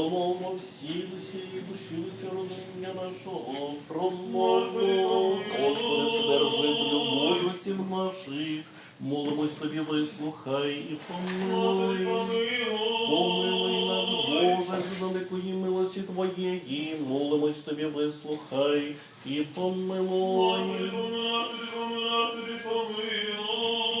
Промовмо всі і душі розуміння нашого. Промовмо, Господи, вседержи любовців наших. Молимось тобі, вислухай і помилуй. Помилуй нас, Боже, з великої милості Твоєї. Молимось тобі, вислухай і помилуй. Ще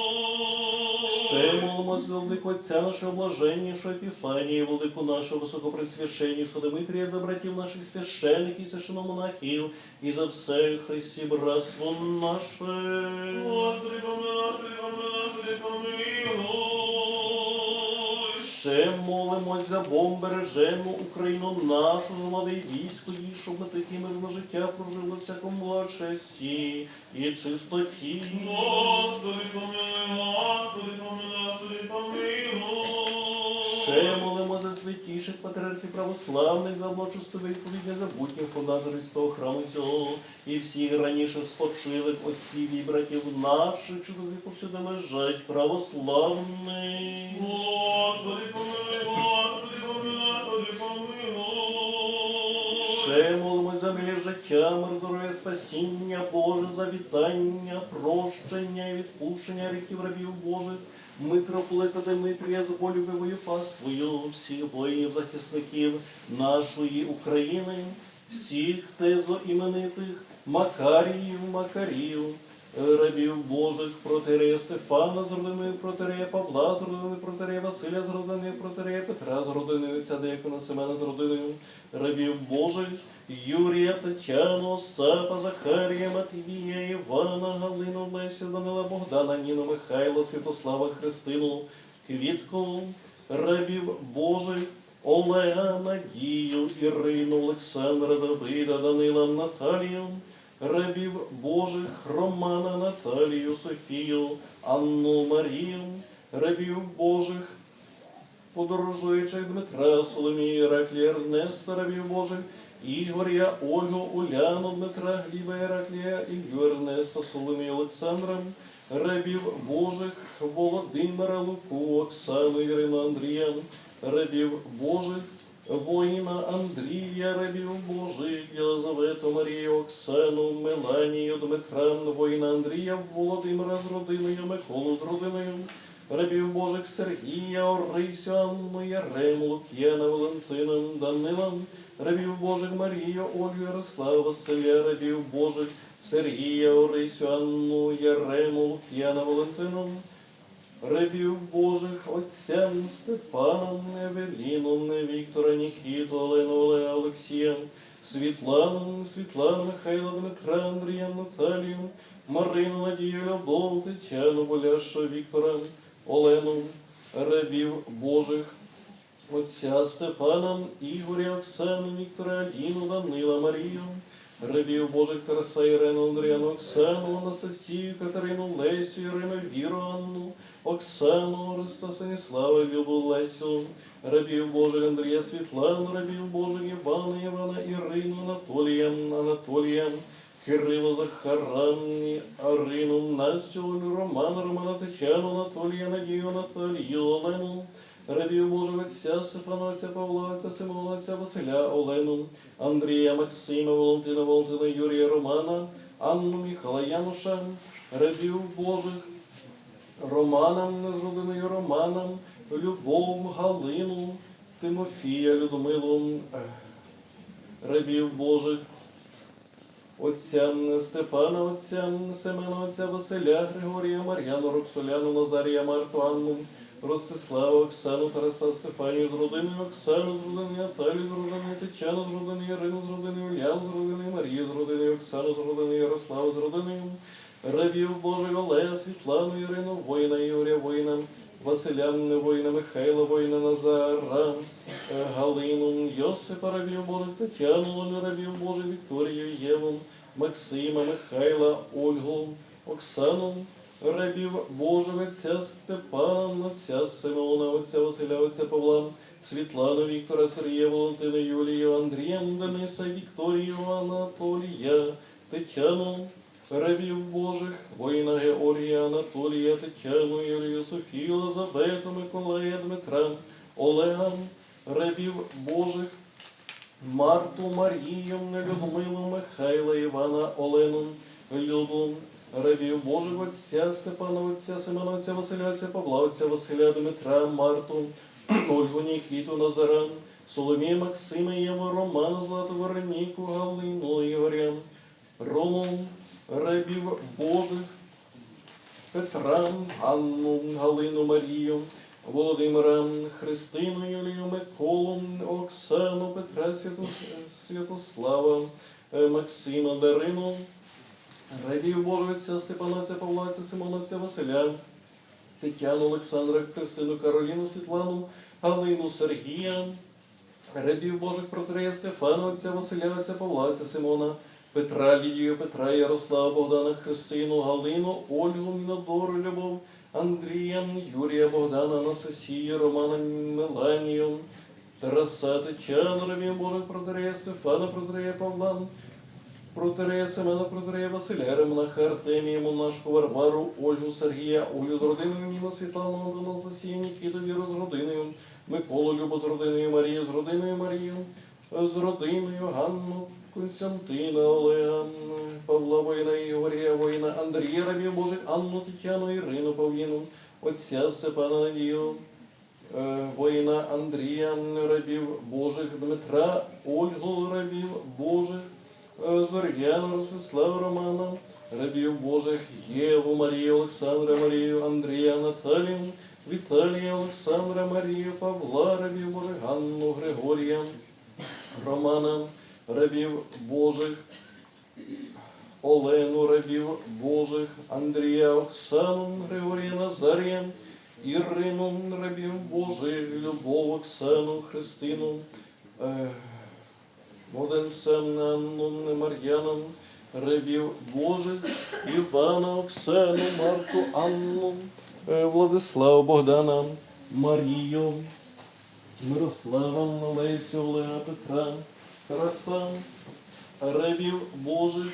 молимось молимося велику Отця нашого блаженнішого Епіфанії, велику нашого високопресвященнішого Дмитрія, за братів наших священників, священомонахів, і за все Христі братство наше. Ще молимось за Бом, бережемо Україну нашу, влади і військо її, щоб ми такі мирне життя прожили всякому благочесті і чистоті. Ще молимо за святіших патріархів православних, за благочестиве відповідне забутнє фундаторів свого храму цього, і всіх раніше спочилих отців і братів наших, що тобі повсюди лежать православних. Ще молимось за мир життя, мир здоров'я, спасіння, Боже, за вітання, прощення і відпущення гріхів рабів Божих, митрополита Дмитрія з волюбивою паствою, всіх воїнів, захисників нашої України, всіх тезо іменитих, Макаріїв, Макарів, рабів Божих, протерея Стефана з родиною протерея Павла з родиною протерея Василя з родиною протерея Петра з родиною отця Деякона Семена з родиною рабів Божих, Юрія, Тетяну, Остапа, Захарія, Матвія, Івана, Галину, Лесю, Данила, Богдана, Ніну, Михайла, Святослава, Христину, Квітку, рабів Божих, Олега, Надію, Ірину, Олександра, Давида, Данила, Наталію, рабів Божих, Романа, Наталію, Софію, Анну, Марію, рабів Божих, подорожуючих Дмитра, Соломія, Іраклія, Ернеста, рабів Божих, Ігоря, Ольгу, Уляну, Дмитра, Гліба, Іраклія, Ілью, Ернеста, Соломію, Олександра, рабів Божих, Володимира, Луку, Оксану, Ірину, Андрія, рабів Божих, воїна Андрія, рабів Божих, Єлизавету, Марію, Оксану, Меланію, Дмитра, воїна Андрія, Володимира з родиною, Миколу з родиною, рабів Божих Сергія, Орисю, Анну, Ярему, Лук'яна, Валентина, Данила, рабів Божих Марію, Ольгу, Ярослава, Василя, рабів Божих Сергія, Орисю, Анну, Ярему, Лук'яна, Валентину, рабів Божих, отцям Степаном, Евеліном, Віктора, Нікіту, Олену, Олега, Олексія, Світлану, Світлану, Михайла, Дмитра, Андрія, Наталію, Марину, Надію, Любов, Тетяну, Боляша, Віктора, Олену, рабів Божих, отця Степана, Ігоря, Оксану, Віктора, Аліну, Данила, Марію, рабів Божих Тараса, Ірину, Андріану, Оксану, Анастасію, Катерину, Лесю, Ірину, Віру, Анну, Оксану, Ореста, Станіслава, Любу, Лесю, рабів Божих Андрія, Світлану, рабів Божих Івана, Івана, Ірину, Анатолія, Анатолія, Кирило, Захарані, Арину, Настю, Олю, Романа, Романа, Тетяну, Анатолія, Надію, Наталію, Олену, рабів Божого Отця, Стефана, Отця Павла, Отця Симона, Отця Василя, Олену, Андрія, Максима, Валентина, Валентина, Юрія, Романа, Анну, Міхала, Януша, рабів Божих, Романом, з родиною Романом, Любов, Галину, Тимофія, Людмилу, ех, рабів Божих, Отця Степана, отця Семена, отця Василя, Григорія, Мар'яну, Роксоляну, Назарія, Марту, Анну, Ростислава, Оксану, Тараса, Стефанію з родиною, Оксану з родиною, Наталію з родиною, Тетяну з родиною, Ірину з родиною, Уляну з родиною, Марію з родиною, Оксану з родиною, Ярославу з родиною, Рабів Божих, Олега, Світлану, Ірину, воїна Ігоря, воїна, Василя, воїна Михайла, воїна Назара, е, Галину, Йосипа, рабів Божих, Тетяну, Олю, рабів Божих, Вікторію, Єву, Максима, Михайла, Ольгу, Оксану, рабів Божих, отця Степана, отця Симона, отця Василя, отця Павла, Світлану, Віктора, Сергія, Валентина, Юлію, Андрія, Дениса, Вікторію, Анатолія, Тетяну, рабів Божих, воїна Георгія, Анатолія, Тетяну, Юлію, Софію, Елизавету, Миколая, Дмитра, Олега, рабів Божих, Марту, Марію, Людмилу, Михайла, Івана, Олену, Люду, рабів Божих Отця, Степана, Отця, Семена, Отця, Василя, Отця, Павла, Отця, Василя, Дмитра, Марту, Ольгу, Нікіту, Назара, Соломія, Максима, Єву, Романа, Злату, Вероніку, Галину, Ігоря, Рому, рабів Божих, Петра, Анну, Галину, Марію, Володимира, Христину, Юлію, Миколу, Оксану, Петра, Свято- Святослава, е, Максима, Дарину, Радію Божовиця, Степана, Отця, Павла, Отця, Симона, Отця, Василя, Тетяну, Олександра, Христину, Кароліну, Світлану, Галину, Сергія, Рабів Божих Отця Василя, Отця Павла, Отця Симона, Петра, Лідію, Петра, Ярослава, Богдана, Христину, Галину, Ольгу, Мінодору, Любов, Андрія, Юрія, Богдана, Анастасію, Романа, Меланію, Тараса, Тетяну, Рабів Божих протирея Стефана, протирея Павла, Протерея Семена, Протерея Василя, Ремнаха, Артемія, Монашку, Варвару, Ольгу, Сергія, Олю з родиною, Ніну, Світлану, Антона, Засію, Нікіту, Віру з родиною, Миколу, Любу з родиною, Марію з родиною, Марію, з родиною, Ганну, Константина, Олега, Павла Воїна, Ігорія Воїна, Андрія, Рабів Божих, Анну, Тетяну, Ірину, Павліну, Отця Степана Надію, е, воїна Андрія, рабів Божих, Дмитра, Ольгу, рабів Божих, е, Зор'яну, Ростислава Романа, рабів Божих, Єву, Марію, Олександра, Марію, Андрія, Наталію, Віталія, Олександра, Марію, Павла, рабів Божих, Ганну, Григорія, Романа, рабів Божих, Олену, рабів Божих, Андрія, Оксану, Григорія, Назарія, Ірину, рабів Божих, Любов, Оксану, Христину, е, Моденсем, Анну, Мар'яну, рабів Божих, Івана, Оксану, Марку, Анну, е, Владислава, Богдана, Марію, Мирослава, Лесю, Олега, Петра, Тараса, рабів Божих,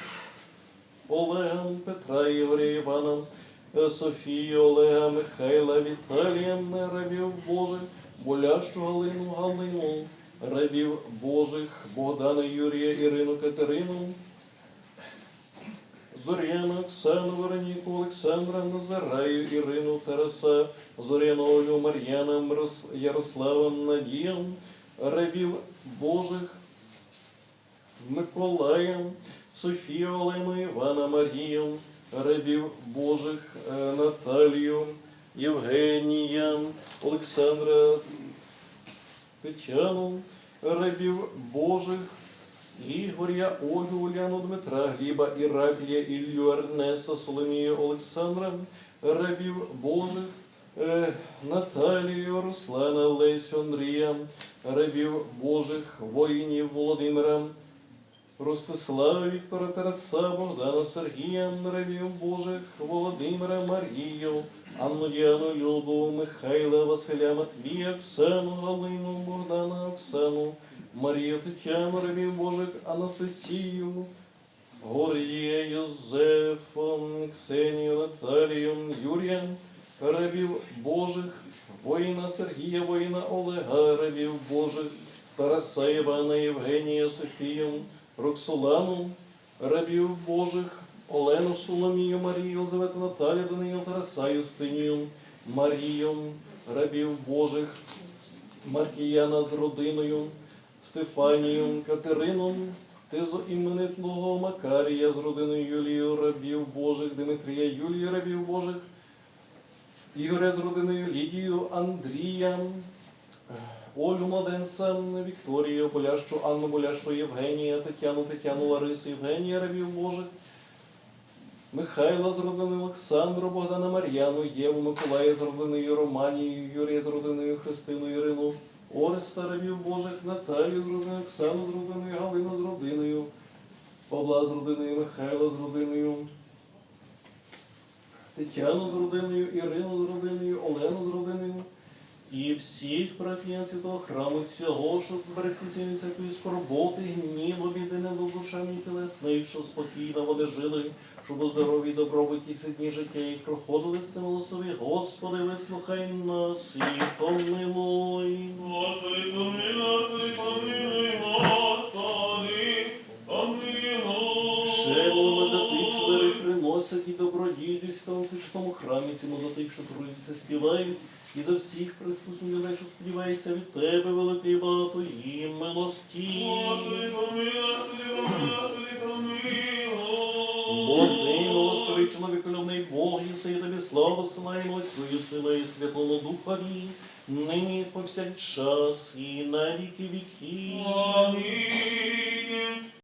Олега, Петра, Івана, е, Софію, Олега, Михайла, Віталія, рабів Божих, Болящу Галину, Галину, рабів Божих, Богдана, Юрія, Ірину, Катерину, Зоряну, Оксану, Вероніку, Олександра, Назараю, Ірину, Тараса, Зоряну, Олю, Мар'яна, Ярослава, Надію, рабів Божих, Миколая, Софію, Олену, Івана, Марію, рабів Божих, е, Наталію, Євгенія, Олександра, Тетяну, рабів Божих, Ігоря, Ольгу, Уляну, Дмитра, Гліба, Іраклія, Ілью, Ернеста, Соломію, Олександра, рабів Божих, е, Наталію, Руслана, Лесю, Андрія, рабів Божих, воїнів Володимира, Ростислава, Віктора, Тараса, Богдана, Сергія, рабів Божих, Володимира, Марію, Анну, Діану, Любу, Михайла, Василя, Матвія, Оксану, Галину, Богдана, Оксану, Марію, Тетяну, рабів Божих, Анастасію, Гордія, Йозефа, Ксенію, Наталію, Юрія, рабів Божих, воїна Сергія, воїна Олега, рабів Божих, Тараса, Івана, Євгенія, Софію, Роксолану, рабів Божих, Олену, Соломію, Марію, Елизавету, Наталію, Даниїл, Тараса, Юстинію, Марію, рабів Божих, Маркіяна з родиною, Стефанію, Катерину, Тезо іменитного Макарія з родиною Юлію, рабів Божих, Дмитрія, Юлію, рабів Божих, Ігоря з родиною Лідію, Андрія, Олю Младенса, Вікторію, Болящу, Анну Болящу, Євгенія, Тетяну, Тетяну, Ларису, Євгенія, рабів Божих, Михайла з родиною Олександру, Богдана Мар'яну, Єву, Миколая з родиною Романію, Юрія з родиною Христину, Ірину, Ореста, рабів Божих, Наталію з родиною, Оксану з родиною, Галину з родиною, Павла з родиною, Михайла з родиною, Тетяну з родиною, Ірину з родиною, Олену з родиною, і всіх братів святого храму цього, що зберегтися від всякої скорботи, гніву, біди, недодушевні тілесних, що спокійно вони жили, щоб у здоров'ї і добробуті всі дні життя їх проходили все милосові. Господи, вислухай нас і помилуй. Господи, помилуй, помилуй, Господи, помилуй. Ще молимо за тих, що дари приносять і добродійність в тому храмі цьому, за тих, що трудяться, співають, і за всіх присутніх що сподівається від Тебе, великий багато і милості. Господи, помилуй, помилуй, помилуй. Бо ти, милостивий чоловік, любний Бог, і тобі славу силаємо, Отцю і Сина, і Святому Духові, нині повсякчас, і на віки віків. Амінь.